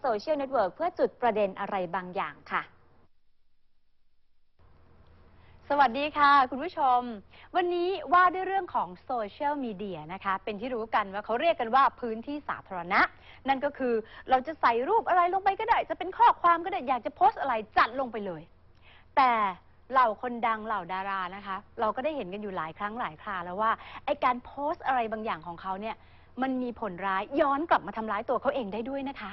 โซเชียลเน็ตเวิร์กเพื่อจุดประเด็นอะไรบางอย่างค่ะ สวัสดีค่ะ คุณผู้ชม วันนี้ว่าด้วยเรื่องของโซเชียลมีเดียนะคะ เป็นที่รู้กันว่าเขาเรียกกันว่าพื้นที่สาธารณะ นั่นก็คือเราจะใส่รูปอะไรลงไปก็ได้ จะเป็นข้อความก็ได้ อยากจะโพสต์อะไรจัดลงไปเลย แต่เหล่าคนดังเหล่าดารานะคะ เราก็ได้เห็นกันอยู่หลายครั้งหลายคราแล้วว่าไอการโพสต์อะไรบางอย่างของเขาเนี่ย มันมีผลร้ายย้อนกลับมาทำร้ายตัวเขาเองได้ด้วยนะคะ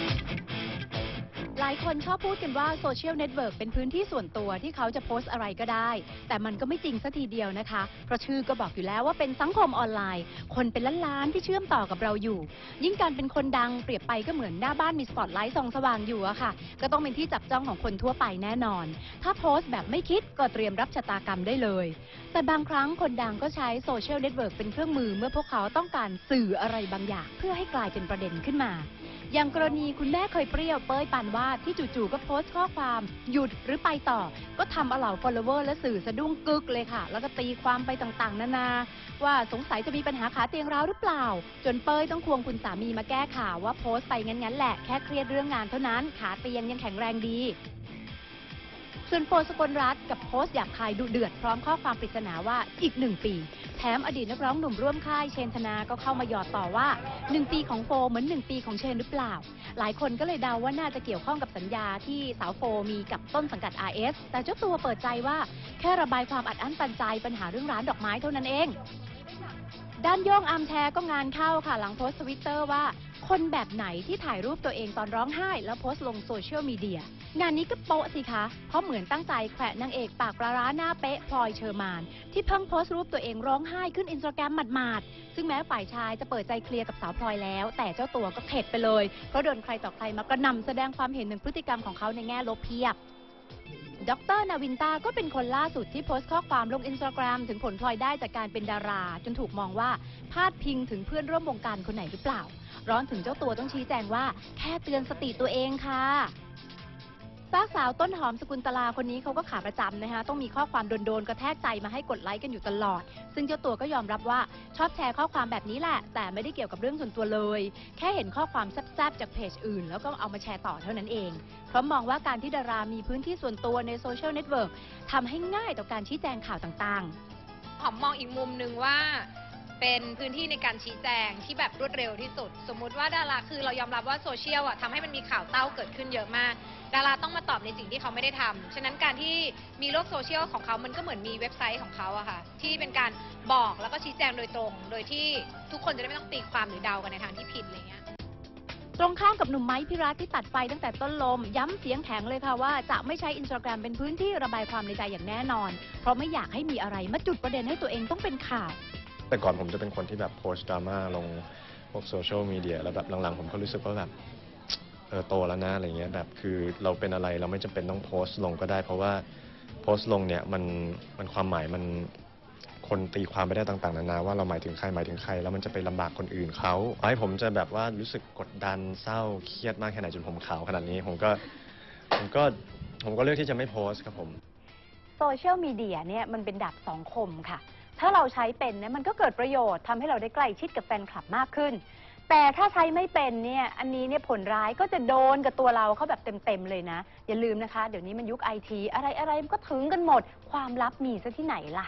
หลายคนชอบพูดกันว่าโซเชียลเน็ตเวิร์กเป็นพื้นที่ส่วนตัวที่เขาจะโพสต์อะไรก็ได้ แต่มันก็ไม่จริงสัทีเดียวนะคะ เพราะชื่อก็บอกอยู่แล้วว่าเป็นสังคมออนไลน์ คนเป็นล้านๆที่เชื่อมต่อกับเราอยู่ ยิ่งการเป็นคนดังเปรียบไปก็เหมือนหน้าบ้านมีสปอตไลท์ส่องสว่างอยู่อะค่ะ ก็ต้องเป็นที่จับจ้องของคนทั่วไปแน่นอน ถ้าโพสต์แบบไม่คิดก็เตรียมรับชะตากรรมได้เลย แต่บางครั้งคนดังก็ใช้โซเชียลเน็ตเวิร์กเป็นเครื่องมือเมื่อพวกเขาต้องการสื่ออะไรบางอย่าง เพื่อให้กลายเป็นประเด็นขึ้นมา อย่างกรณีคุณแม่เคยเปรี้ยวเป้ยปานวาที่จู่ๆก็โพสต์ข้อความหยุดหรือไปต่อ ก็ทำเอาเหล่า follower และสื่อสะดุ้งกึกเลยค่ะ แล้วก็ตีความไปต่างๆ นานา ว่าสงสัยจะมีปัญหาขาเตียงร้าวหรือเปล่า จนเป้ยต้องควงคุณสามีมาแก้ข่าวว่าโพสต์ไปงั้นๆแหละแค่เครียดเรื่องงานเท่านั้นขาเตียงยังแข็งแรงดี ส่วนโฟสกลรัฐกับโพสต์หยาบคายดุเดือดพร้อมข้อความปริศนาว่าอีกหนึ่งปี แถมอดีตนักร้องหนุ่มร่วมค่ายเชนธนาก็เข้ามาหยอดต่อว่าหนึ่งปีของโฟเหมือนหนึ่งปีของเชนหรือเปล่า หลายคนก็เลยเดาว่าน่าจะเกี่ยวข้องกับสัญญาที่สาวโฟมีกับต้นสังกัด RS แต่เจ้าตัวเปิดใจว่าแค่ระบายความอัดอั้นตันใจปัญหาเรื่องร้านดอกไม้เท่านั้นเองด้านโย่งอามแชร์ก็งานเข้าค่ะหลังโพสต์ทวิตเตอร์ว่า คนแบบไหนที่ถ่ายรูปตัวเองตอนร้องไห้ แล้วโพสต์ลงโซเชียลมีเดีย งานนี้ก็โป๊ะสิคะ เพราะเหมือนตั้งใจแขวะนางเอกปากปลาร้าหน้าเป๊ะพลอยเชอร์มาน ที่เพิ่งโพสต์รูปตัวเองร้องไห้ขึ้นอินสตาแกรมหมาดๆ ซึ่งแม้ฝ่ายชายจะเปิดใจเคลียร์กับสาวพลอยแล้ว แต่เจ้าตัวก็เข็ดไปเลย เพราะโดนใครต่อใครมากระนำแสดงความเห็นถึงพฤติกรรมของเขาในแง่ลบเพียบ ดรนาวินตาก็เป็นคนล่าสุดที่โพสต์ข้อความลงอินสตาแกรมถึงผลพลอยได้จากการเป็นดารา จนถูกมองว่าพาดพิงถึงเพื่อนร่วมวงการคนไหนหรือเปล่า ร้อนถึงเจ้าตัวต้องชี้แจงว่า แค่เตือนสติตัวเองค่ะ ซากสาวต้นหอมสกุลตลาคนนี้เขาก็ขาประจำนะคะต้องมีข้อความโดนๆกระแทกใจมาให้กดไลค์กันอยู่ตลอด ซึ่งเจ้าตัวก็ยอมรับว่าชอบแชร์ข้อความแบบนี้แหละ แต่ไม่ได้เกี่ยวกับเรื่องส่วนตัวเลย แค่เห็นข้อความแซ่บๆจากเพจอื่น แล้วก็เอามาแชร์ต่อเท่านั้นเองเพราะมองว่าการที่ดารามีพื้นที่ส่วนตัวในโซเชียลเน็ตเวิร์กทำให้ง่ายต่อการชี้แจงข่าวต่างๆ หอมมองอีกมุมหนึ่งว่า เป็นพื้นที่ในการชี้แจงที่แบบรวดเร็วที่สุด สมมุติว่าดาราคือเรายอมรับว่าโซเชียลอะทำให้มันมีข่าวเต้าเกิดขึ้นเยอะมาก ดาราต้องมาตอบในสิ่งที่เขาไม่ได้ทำฉะนั้นการที่มีโลกโซเชียลของเขามันก็เหมือนมีเว็บไซต์ของเขาอะค่ะ ที่เป็นการบอกแล้วก็ชี้แจงโดยตรง โดยที่ทุกคนจะได้ไม่ต้องตีความหรือเดากันในทางที่ผิดอะไรเงี้ย ตรงข้ามกับหนุ่มไม้พิรัตที่ตัดไฟตั้งแต่ต้นลม ย้ำเสียงแข็งเลยค่ะว่าจะไม่ใช้อินสตาแกรมเป็นพื้นที่ระบายความในใจอย่างแน่นอน เพราะไม่อยากให้มีอะไรมาจุดประเด็นให้ตัวเองต้องเป็นข่าว แต่ก่อนผมจะเป็นคนที่แบบโพสต์ดราม่าลงพวกโซเชียลมีเดียแล้วแบบหลังๆ ผมก็รู้สึกว่าแบบเออโตแล้วนะอะไรเงี้ยแบบคือเราเป็นอะไรเราไม่จำเป็นต้องโพสต์ลงก็ได้ เพราะว่าโพสต์ลงเนี่ยมันมันความหมายมันคนตีความไปได้ต่างๆนานาว่าเราหมายถึงใครหมายถึงใคร แล้วมันจะไปลำบากคนอื่นเขาให้ผมจะแบบว่ารู้สึกกดดันเศร้าเครียดมากแค่ไหนจนผมขาวขนาดนี้ผมก็ผมก็ผมก็เลือกที่จะไม่โพสต์ครับผม โซเชียลมีเดียเนี่ยมันเป็นดาบสองคมค่ะ ถ้าเราใช้เป็นเนี่ยมันก็เกิดประโยชน์ทำให้เราได้ใกล้ชิดกับแฟนคลับมากขึ้น แต่ถ้าใช้ไม่เป็นเนี่ยอันนี้เนี่ยผลร้ายก็จะโดนกับตัวเราเขาแบบเต็มๆเลยนะ อย่าลืมนะคะ เดี๋ยวนี้มันยุคไอทีอะไรอะไรๆมันก็ถึงกันหมด ความลับมีซะที่ไหนล่ะ